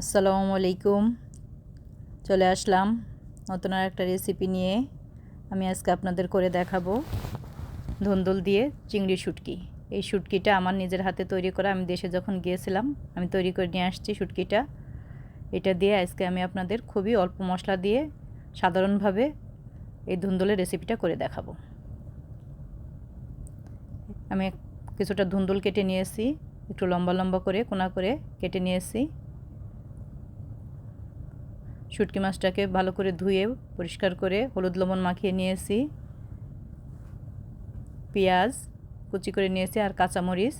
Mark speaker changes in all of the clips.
Speaker 1: আসসালামু আলাইকুম। চলে আসলাম নতুন আর একটা রেসিপি নিয়ে। আমি আজকে আপনাদের করে দেখাবো ধুন্দুল দিয়ে চিংড়ি শুটকি। এই শুটকিটা আমার নিজের হাতে তৈরি করা। আমি দেশে যখন গিয়েছিলাম, আমি তৈরি করে নিয়ে আসছি শুটকিটা। এটা দিয়ে আজকে আমি আপনাদের খুবই অল্প মশলা দিয়ে সাধারণভাবে এই ধুন্দুলের রেসিপিটা করে দেখাবো। আমি কিছুটা ধুন্দুল কেটে নিয়েছি, একটু লম্বা লম্বা করে, কোনা করে কেটে নিয়েছি। শুটকি মাছটাকে ভালো করে ধুয়ে, পরিষ্কার করে হলুদ লবণ মাখিয়ে নিয়েছি, পেঁয়াজ কুচি করে নিয়েছি আর কাঁচামরিচ,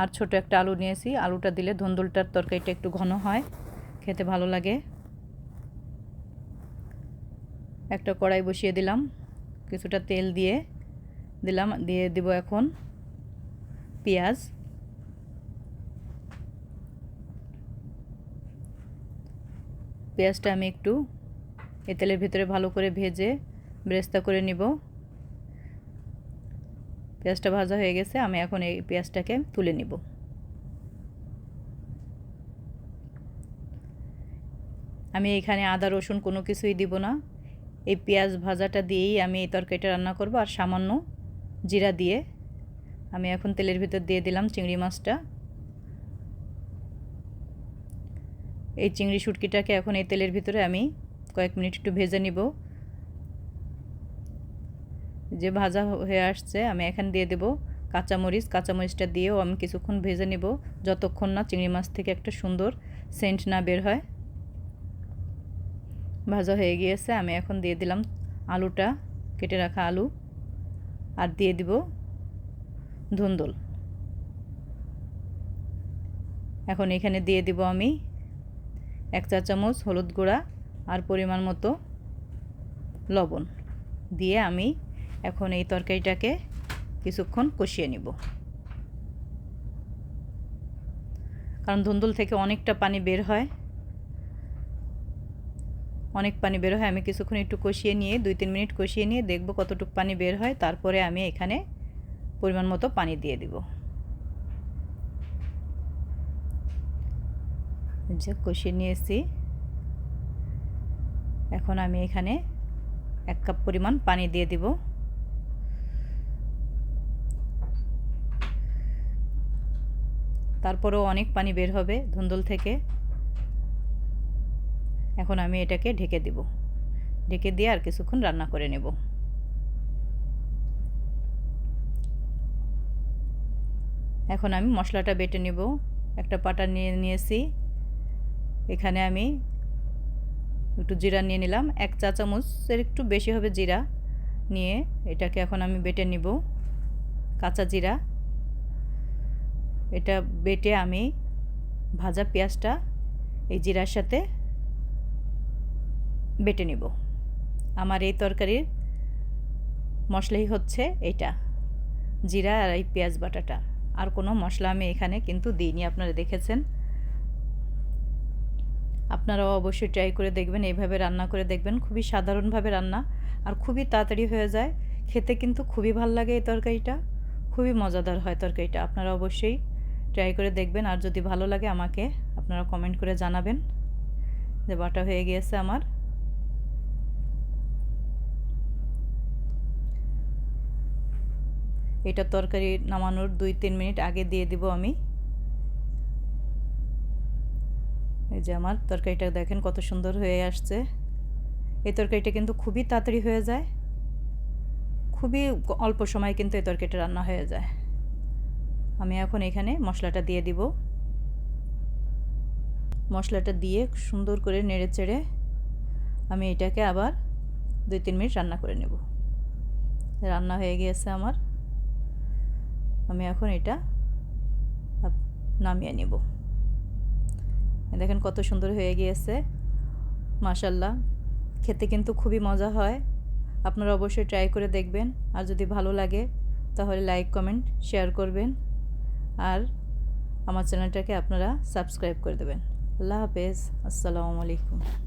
Speaker 1: আর ছোট একটা আলু নিয়েছি। আলুটা দিলে ধুন্দুলটার তরকারিটা একটু ঘন হয়, খেতে ভালো লাগে। একটা কড়াই বসিয়ে দিলাম, কিছুটা তেল দিয়ে দিলাম, দিয়ে দিব এখন পেঁয়াজ। পেঁয়াজটা আমি একটু এ তেলের ভিতরে ভালো করে ভেজে ব্রেস্তা করে নিব। পেঁয়াজটা ভাজা হয়ে গেছে, আমি এখন এই পেঁয়াজটাকে তুলে নিব। আমি এখানে আদা, রসুন কোনো কিছুই দিব না। এই পেঁয়াজ ভাজাটা দিয়েই আমি এই তরকারিটা রান্না করব, আর সামান্য জিরা দিয়ে। আমি এখন তেলের ভিতর দিয়ে দিলাম চিংড়ি মাছটা। এই চিংড়ি শুটকিটাকে এখন এই তেলের ভিতরে আমি কয়েক মিনিট একটু ভেজে নিব। যে ভাজা হয়ে আসছে, আমি এখানে দিয়ে দেব কাঁচামরিচ। কাঁচামরিচটা দিয়েও আমি কিছুক্ষণ ভেজে নিব, যতক্ষণ না চিংড়ি মাছ থেকে একটা সুন্দর সেন্ট না বের হয়। ভাজা হয়ে গিয়েছে, আমি এখন দিয়ে দিলাম আলুটা, কেটে রাখা আলু, আর দিয়ে দিব ধুন্দুল। এখন এখানে দিয়ে দিব আমি এক চা চামচ হলুদ গুঁড়া আর পরিমাণ মতো লবণ দিয়ে আমি এখন এই তরকারিটাকে কিছুক্ষণ কষিয়ে নিব। কারণ ধুন্দুল থেকে অনেকটা পানি বের হয়। অনেক পানি বের হয়। আমি কিছুক্ষণ একটু কষিয়ে নিয়ে দুই তিন মিনিট কষিয়ে নিয়ে দেখব কতটুকু পানি বের হয়। তারপরে আমি এখানে পরিমাণ মতো পানি দিয়ে দিব। যে কষিয়ে নিয়েছি। এখন আমি এখানে এক কাপ পরিমাণ পানি দিয়ে দিব। তারপরেও অনেক পানি বের হবে ধুন্দুল থেকে। এখন আমি এটাকে ঢেকে দিব। ঢেকে দিয়ে আর কিছুক্ষণ রান্না করে নেব। এখন আমি মশলাটা বেটে নেব। একটা পাটা নিয়ে নিয়েছি। এখানে আমি একটু জিরা নিয়ে নিলাম। এক চা চামচের একটু বেশি হবে জিরা নিয়ে এটাকে এখন আমি বেটে নিব, কাঁচা জিরা। এটা বেটে আমি ভাজা পেঁয়াজটা এই জিরার সাথে বেটে নিব। আমার এই তরকারির মশলাই হচ্ছে এটা, জিরা আর এই পেঁয়াজ বাটাটা। আর কোনো মশলা আমি এখানে কিন্তু দিইনি, আপনারা দেখেছেন। আপনারাও অবশ্যই ট্রাই করে দেখবেন, এইভাবে রান্না করে দেখবেন। খুবই সাধারণভাবে রান্না আর খুবই তাড়াতাড়ি হয়ে যায়। খেতে কিন্তু খুবই ভালো লাগে এই তরকারিটা। খুবই মজাদার হয় তরকারিটা। আপনারা অবশ্যই ট্রাই করে দেখবেন। আর যদি ভালো লাগে আমাকে, আপনারা কমেন্ট করে জানাবেন। যে বাটা হয়ে গিয়েছে আমার। এটা তরকারি নামানোর দুই তিন মিনিট আগে দিয়ে দিব আমি। এই যে আমার তরকারিটা দেখেন কত সুন্দর হয়ে আসছে। এই তরকারিটা কিন্তু খুবই তাড়াতাড়ি হয়ে যায়। খুবই অল্প সময় কিন্তু এই তরকারিটা রান্না হয়ে যায়। আমি এখন এখানে মশলাটা দিয়ে দিব। মশলাটা দিয়ে সুন্দর করে নেড়ে চেড়ে আমি এটাকে আবার দুই তিন মিনিট রান্না করে নেব। রান্না হয়ে গিয়েছে আমার। আমি এখন এটা নামিয়ে নেব। দেখেন কত সুন্দর হয়ে গিয়েছে। মাশাল্লাহ খেতে কিন্তু খুবই মজা হয়। আপনারা অবশ্যই ট্রাই করে দেখবেন। আর যদি ভালো লাগে, তাহলে লাইক কমেন্ট শেয়ার করবেন। আর আমার চ্যানেলটাকে আপনারা সাবস্ক্রাইব করে দেবেন। আল্লাহ হাফেজ। আসসালামু আলাইকুম।